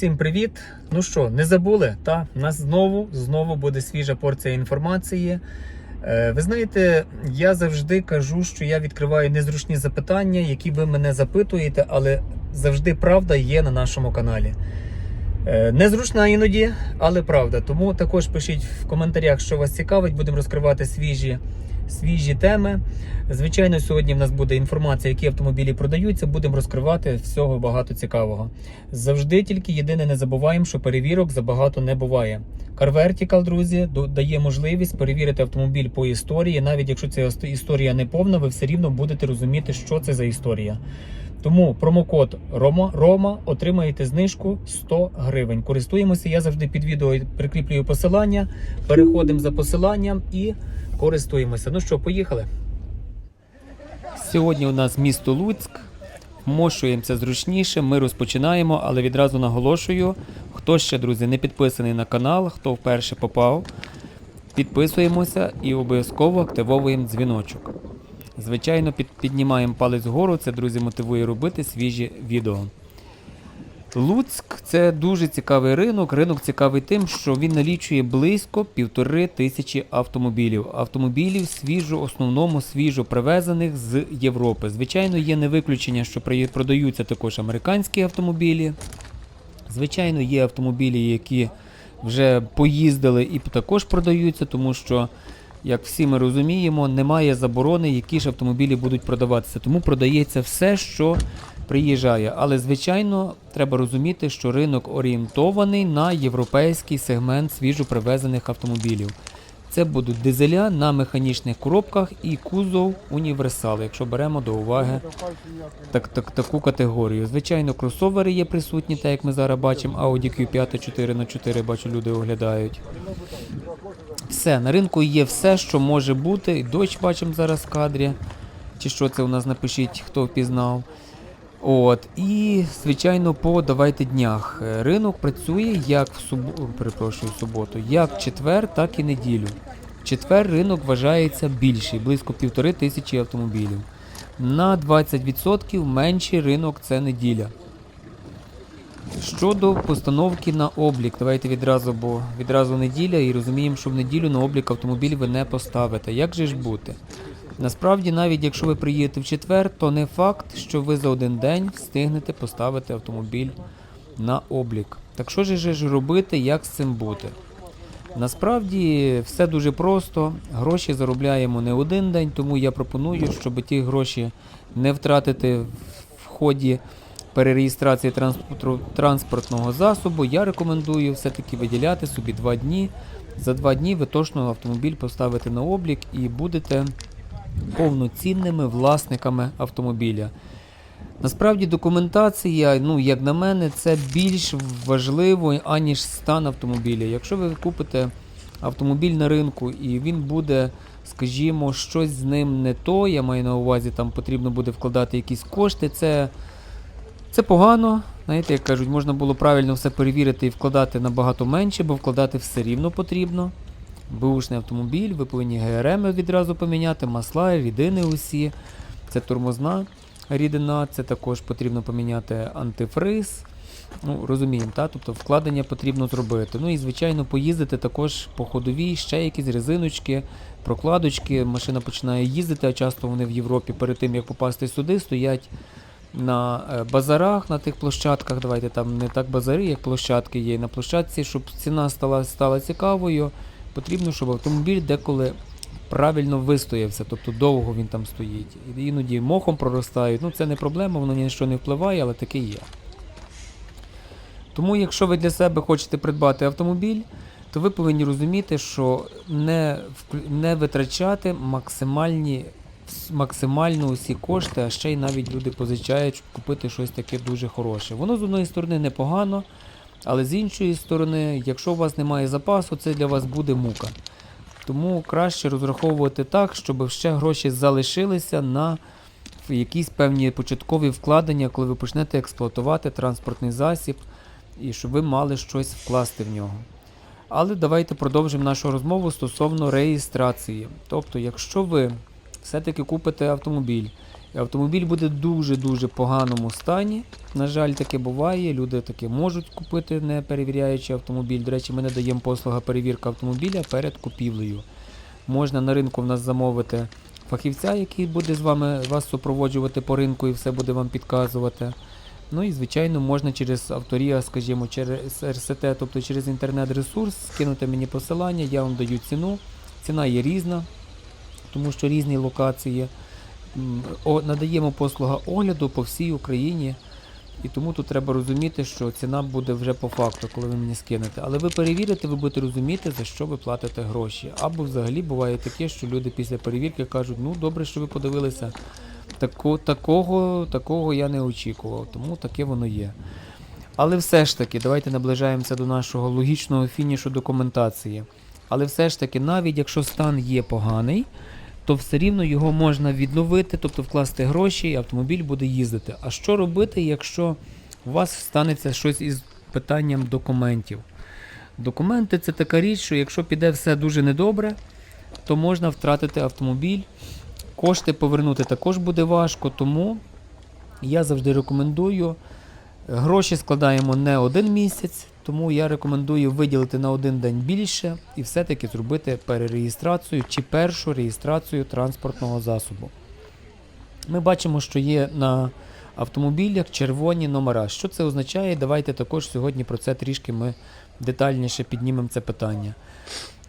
Всім привіт! Ну що, не забули? Та у нас знову знову буде свіжа порція інформації. Е, Ви знаєте, я завжди кажу, що я відкриваю незручні запитання, які ви мене запитуєте, але завжди правда є на нашому каналі. Е, Незручна іноді, але правда. Тому також пишіть в коментарях, що вас цікавить. Будемо розкривати свіжі, свіжі теми. Звичайно, сьогодні в нас буде інформація, які автомобілі продаються. Будемо розкривати всього багато цікавого. Завжди тільки єдине не забуваємо, що перевірок забагато не буває. Car Vertical, друзі, дає можливість перевірити автомобіль по історії. Навіть якщо ця історія не повна, ви все рівно будете розуміти, що це за історія. Тому промокод Рома, Рома отримаєте знижку 100 гривень. Користуємося. Я завжди під відео прикріплюю посилання. Переходимо за посиланням і користуємося. Ну що, поїхали. Сьогодні у нас місто Луцьк. Вмошуємося зручніше. Ми розпочинаємо, але відразу наголошую, хто ще, друзі, не підписаний на канал, хто вперше попав, підписуємося і обов'язково активовуємо дзвіночок. Звичайно, під, піднімаємо палець вгору, це, друзі, мотивує робити свіжі відео. Луцьк це дуже цікавий ринок. Ринок цікавий тим, що він налічує близько півтори тисячі автомобілів. Автомобілів свіжо, основному свіжо привезених з Європи. Звичайно, є не виключення, що продаються також американські автомобілі. Звичайно, є автомобілі, які вже поїздили і також продаються, тому що, як всі ми розуміємо, немає заборони, які ж автомобілі будуть продаватися. Тому продається все, що приїжджає. Але, звичайно, треба розуміти, що ринок орієнтований на європейський сегмент свіжопривезених автомобілів. Це будуть дизеля на механічних коробках і кузов універсал, якщо беремо до уваги так, так, таку категорію. Звичайно, кросовери є присутні, так як ми зараз бачимо, Audi Q5 4х4, бачу, люди оглядають. Все, на ринку є все, що може бути. Дощ бачимо зараз в кадрі. Чи що це у нас напишіть, хто впізнав. От, і, звичайно, по давайте днях. Е, Ринок працює як в субо... перепрошую, суботу, як четвер, так і неділю. Четвер ринок вважається більший, близько півтори тисячі автомобілів. На 20% менший ринок це неділя. Щодо постановки на облік, давайте відразу, бо відразу неділя і розуміємо, що в неділю на облік автомобіль ви не поставите. Як же ж бути? Насправді, навіть якщо ви приїдете в четвер, то не факт, що ви за один день встигнете поставити автомобіль на облік. Так що ж робити, як з цим бути? Насправді все дуже просто. Гроші заробляємо не один день, тому я пропоную, щоб ті гроші не втратити в ході перереєстрації транспортного засобу. Я рекомендую все-таки виділяти собі два дні. За два дні ви точно автомобіль поставите на облік і будете повноцінними власниками автомобіля. Насправді документація, ну як на мене, це більш важливо, аніж стан автомобіля. Якщо ви купите автомобіль на ринку і він буде, скажімо, щось з ним не то, я маю на увазі, там потрібно буде вкладати якісь кошти, це, це погано. Знаєте, як кажуть, можна було правильно все перевірити і вкладати набагато менше, бо вкладати все рівно потрібно. Бушний автомобіль, ви повинні ГРМ відразу поміняти, масла, рідини усі. Це тормозна рідина, це також потрібно поміняти антифриз. Ну, розуміємо, та? тобто вкладення потрібно зробити. Ну і, звичайно, поїздити також по ходовій, ще якісь резиночки, прокладочки. Машина починає їздити, а часто вони в Європі перед тим, як попасти сюди, стоять на е, базарах, на тих площадках. Давайте там не так базари, як площадки є. На площадці, щоб ціна стала, стала цікавою, потрібно, щоб автомобіль деколи правильно вистоявся, тобто довго він там стоїть. Іноді мохом проростають. Ну це не проблема, воно ні на що не впливає, але таке є. Тому, якщо ви для себе хочете придбати автомобіль, то ви повинні розуміти, що не, не витрачати максимальні, максимально усі кошти, а ще й навіть люди позичають, щоб купити щось таке дуже хороше. Воно з одної сторони непогано, але з іншої сторони, якщо у вас немає запасу, це для вас буде мука. Тому краще розраховувати так, щоб ще гроші залишилися на якісь певні початкові вкладення, коли ви почнете експлуатувати транспортний засіб, і щоб ви мали щось вкласти в нього. Але давайте продовжимо нашу розмову стосовно реєстрації. Тобто, якщо ви все-таки купите автомобіль Автомобіль буде в дуже-дуже поганому стані. На жаль, таке буває. Люди таке можуть купити, не перевіряючи автомобіль. До речі, ми не даємо послуга перевірка автомобіля перед купівлею. Можна на ринку в нас замовити фахівця, який буде з вами вас супроводжувати по ринку і все буде вам підказувати. Ну і звичайно можна через авторія, скажімо, через РСТ, тобто через інтернет-ресурс, скинути мені посилання, я вам даю ціну. Ціна є різна, тому що різні локації. Надаємо послуга огляду по всій Україні. І тому тут треба розуміти, що ціна буде вже по факту, коли ви мені скинете. Але ви перевірите, ви будете розуміти, за що ви платите гроші. Або взагалі буває таке, що люди після перевірки кажуть, ну добре, що ви подивилися. Тако, такого, такого я не очікував, тому таке воно є. Але все ж таки, давайте наближаємося до нашого логічного фінішу документації. Але все ж таки, навіть якщо стан є поганий, то все рівно його можна відновити, тобто вкласти гроші, і автомобіль буде їздити. А що робити, якщо у вас станеться щось із питанням документів? Документи це така річ, що якщо піде все дуже недобре, то можна втратити автомобіль. Кошти повернути також буде важко, тому я завжди рекомендую. Гроші складаємо не один місяць, тому я рекомендую виділити на один день більше і все-таки зробити перереєстрацію чи першу реєстрацію транспортного засобу. Ми бачимо, що є на автомобілях червоні номера. Що це означає? Давайте також сьогодні про це трішки ми детальніше піднімемо це питання.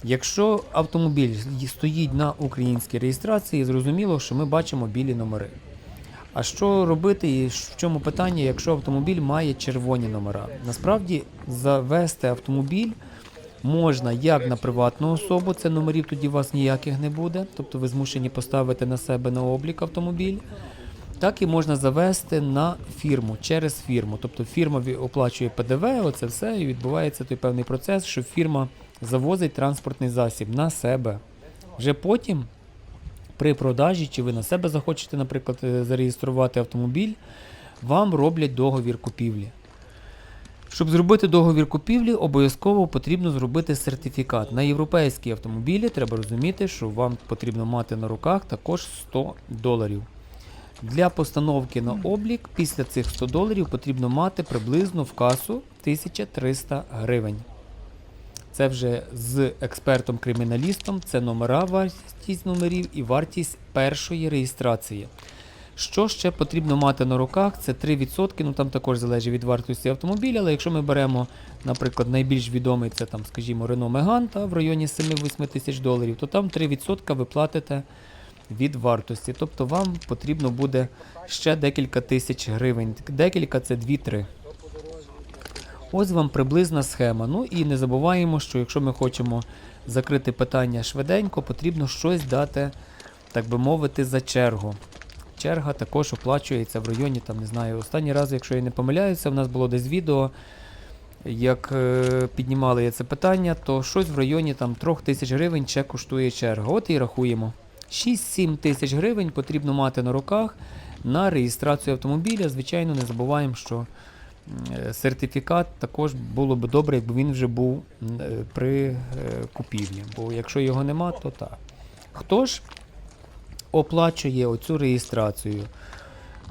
Якщо автомобіль стоїть на українській реєстрації, зрозуміло, що ми бачимо білі номери. А що робити і в чому питання, якщо автомобіль має червоні номера? Насправді завести автомобіль можна як на приватну особу, це номерів тоді у вас ніяких не буде, тобто ви змушені поставити на себе на облік автомобіль. Так і можна завести на фірму через фірму. Тобто фірма оплачує ПДВ, оце все, і відбувається той певний процес, що фірма завозить транспортний засіб на себе. Вже потім при продажі, чи ви на себе захочете, наприклад, е, зареєструвати автомобіль, вам роблять договір купівлі. Щоб зробити договір купівлі, обов'язково потрібно зробити сертифікат. На європейські автомобілі треба розуміти, що вам потрібно мати на руках також 100 доларів. Для постановки на облік після цих 100 доларів потрібно мати приблизно в касу 1300 гривень. Це вже з експертом-криміналістом, це номера, вартість номерів і вартість першої реєстрації. Що ще потрібно мати на руках? Це 3%, ну там також залежить від вартості автомобіля, але якщо ми беремо, наприклад, найбільш відомий, це там, скажімо, Renault Megane та в районі 7-8 тисяч доларів, то там 3% ви платите від вартості. Тобто вам потрібно буде ще декілька тисяч гривень. Декілька це 2-3. Ось вам приблизна схема. Ну і не забуваємо, що якщо ми хочемо закрити питання швиденько, потрібно щось дати, так би мовити, за чергу. Черга також оплачується в районі, там, не знаю, останній раз, якщо я не помиляюся, в нас було десь відео, як е, піднімали це питання, то щось в районі там 3 тисяч гривень ще коштує черга. От і рахуємо. 6-7 тисяч гривень потрібно мати на руках на реєстрацію автомобіля. Звичайно, не забуваємо, що сертифікат також було б добре, якби він вже був е, при е, купівлі. Бо якщо його нема, то так. Хто ж оплачує оцю реєстрацію?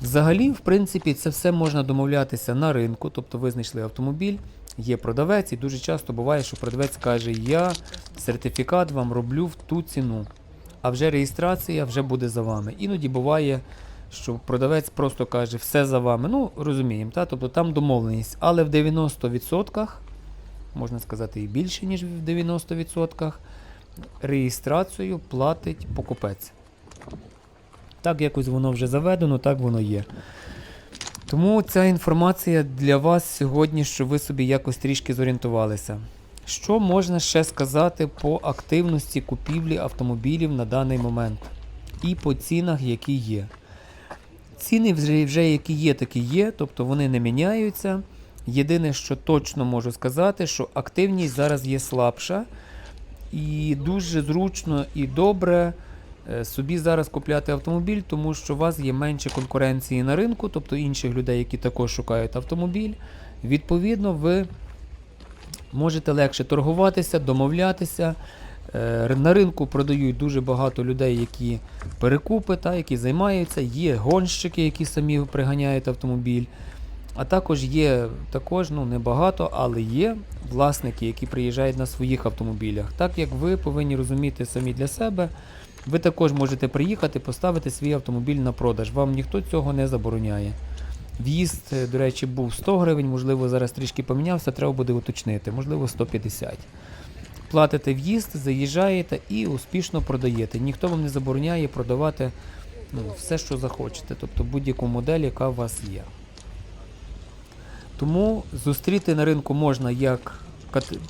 Взагалі, в принципі, це все можна домовлятися на ринку, тобто ви знайшли автомобіль, є продавець, і дуже часто буває, що продавець каже, я сертифікат вам роблю в ту ціну, а вже реєстрація вже буде за вами. Іноді буває, що продавець просто каже, все за вами. Ну, розуміємо, та? тобто там домовленість, але в 90%, можна сказати і більше, ніж в 90%, реєстрацію платить покупець. Так якось воно вже заведено, так воно є. Тому ця інформація для вас сьогодні, щоб ви собі якось трішки зорієнтувалися. Що можна ще сказати по активності купівлі автомобілів на даний момент і по цінах, які є? Ціни вже, вже які є, такі є, тобто вони не міняються. Єдине, що точно можу сказати, що активність зараз є слабша, і дуже зручно і добре е, собі зараз купляти автомобіль, тому що у вас є менше конкуренції на ринку, тобто інших людей, які також шукають автомобіль. Відповідно, ви можете легше торгуватися, домовлятися. Е, На ринку продають дуже багато людей, які перекупи, та, які займаються. Є гонщики, які самі приганяють автомобіль. А також є також, ну небагато, але є власники, які приїжджають на своїх автомобілях. Так як ви повинні розуміти самі для себе, ви також можете приїхати, поставити свій автомобіль на продаж. Вам ніхто цього не забороняє. В'їзд, е, до речі, був 100 гривень, можливо, зараз трішки помінявся, треба буде уточнити, можливо, 150. Платите в'їзд, заїжджаєте і успішно продаєте. Ніхто вам не забороняє продавати ну, все, що захочете, тобто будь-яку модель, яка у вас є. Тому зустріти на ринку можна як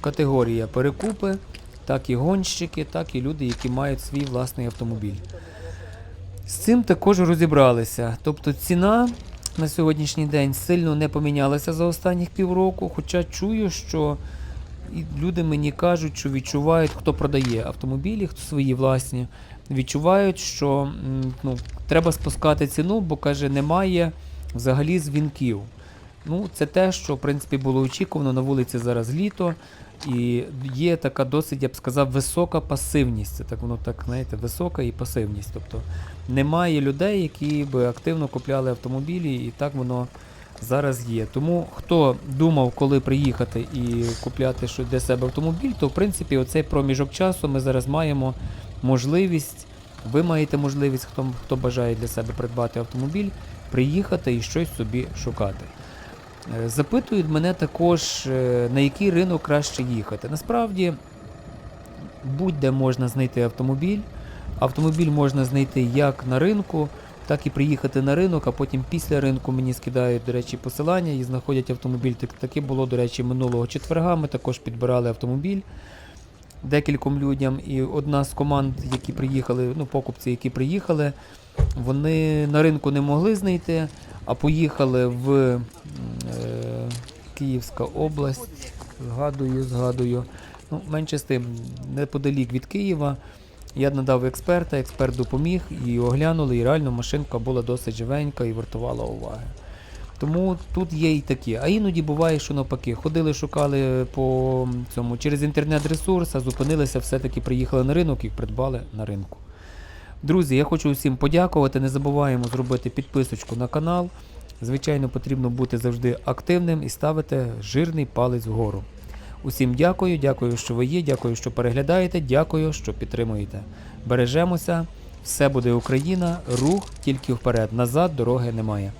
категорія перекупи, так і гонщики, так і люди, які мають свій власний автомобіль. З цим також розібралися. Тобто ціна на сьогоднішній день сильно не помінялася за останніх півроку, хоча чую, що і люди мені кажуть, що відчувають, хто продає автомобілі, хто свої власні, відчувають, що ну, треба спускати ціну, бо каже, немає взагалі дзвінків. Ну, це те, що в принципі було очікувано на вулиці зараз літо, і є така досить, я б сказав, висока пасивність. Це так воно так, знаєте, висока і пасивність. Тобто немає людей, які би активно купляли автомобілі, і так воно зараз є. Тому хто думав, коли приїхати і купляти щось для себе автомобіль, то в принципі оцей проміжок часу ми зараз маємо можливість. Ви маєте можливість, хто, хто бажає для себе придбати автомобіль, приїхати і щось собі шукати. Е, Запитують мене також, е, на який ринок краще їхати. Насправді, будь-де можна знайти автомобіль. Автомобіль можна знайти як на ринку, так і приїхати на ринок, а потім після ринку мені скидають, до речі, посилання і знаходять автомобіль. Так, таке було, до речі, минулого четверга. Ми також підбирали автомобіль декільком людям. І одна з команд, які приїхали, ну, покупці, які приїхали, вони на ринку не могли знайти, а поїхали в е, Київська область, згадую, згадую. Ну, менше з тим, неподалік від Києва. Я надав експерта, експерт допоміг і оглянули, і реально машинка була досить живенька і вартувала уваги. Тому тут є і такі. А іноді буває, що навпаки, ходили, шукали по цьому через інтернет-ресурс, а зупинилися, все-таки приїхали на ринок і придбали на ринку. Друзі, я хочу усім подякувати. Не забуваємо зробити підписочку на канал. Звичайно, потрібно бути завжди активним і ставити жирний палець вгору. Усім дякую, дякую, що ви є, дякую, що переглядаєте, дякую, що підтримуєте. Бережемося, все буде Україна, рух тільки вперед. Назад дороги немає.